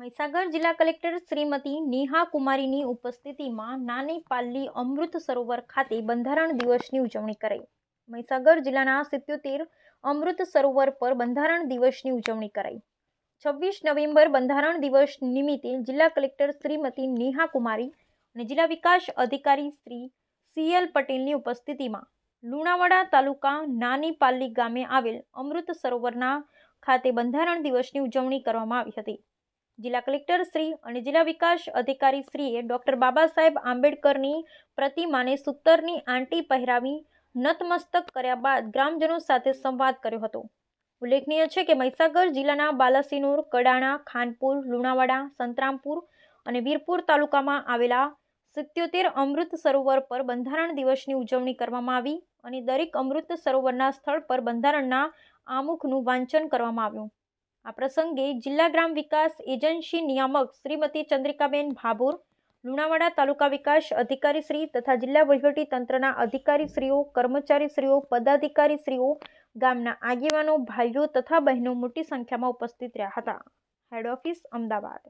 મહીસાગર જિલ્લા કલેક્ટર શ્રીમતી નેહા કુમારીની ઉપસ્થિતિમાં નાની પાલ્લી અમૃત સરોવર ખાતે બંધારણ દિવસની ઉજવણી કરાઈ. મહીસાગર જિલ્લાના સિત્યોતેર અમૃત સરોવર પર બંધારણ દિવસની ઉજવણી કરાઈ. છવ્વીસ નવેમ્બર બંધારણ દિવસ નિમિત્તે જિલ્લા કલેક્ટર શ્રીમતી નેહા કુમારી અને જિલ્લા વિકાસ અધિકારી શ્રી સીએલ પટેલની ઉપસ્થિતિમાં લુણાવાડા તાલુકા નાની પાલ્લી ગામે આવેલ અમૃત સરોવરના ખાતે બંધારણ દિવસની ઉજવણી કરવામાં આવી હતી. જિલ્લા કલેક્ટર શ્રી અને જિલ્લા વિકાસ અધિકારી શ્રીએ ડોક્ટર બાબા સાહેબ આંબેડકરની પ્રતિમાને સૂતરની આંટી પહેરાવી નતમસ્તક કર્યા બાદ ગ્રામજનો સાથે સંવાદ કર્યો હતો. ઉલ્લેખનીય છે કે મહીસાગર જિલ્લાના બાલાસિનોર, કડાણા, ખાનપુર, લુણાવાડા, સંતરામપુર અને વીરપુર તાલુકામાં આવેલા સિત્યોતેર અમૃત સરોવર પર બંધારણ દિવસની ઉજવણી કરવામાં આવી અને દરેક અમૃત સરોવરના સ્થળ પર બંધારણના આમુખનું વાંચન કરવામાં આવ્યું. આ પ્રસંગે જિલ્લા ગ્રામ વિકાસ એજન્સી નિયામક શ્રીમતી ચંદ્રિકાબેન ભાભોર, લુણાવાડા તાલુકા વિકાસ અધિકારીશ્રી તથા જિલ્લા વહીવટી તંત્રના અધિકારીશ્રીઓ, કર્મચારીશ્રીઓ, પદાધિકારીશ્રીઓ, ગામના આગેવાનો, ભાઈઓ તથા બહેનો મોટી સંખ્યામાં ઉપસ્થિત રહ્યા હતા. Head office Ahmedabad.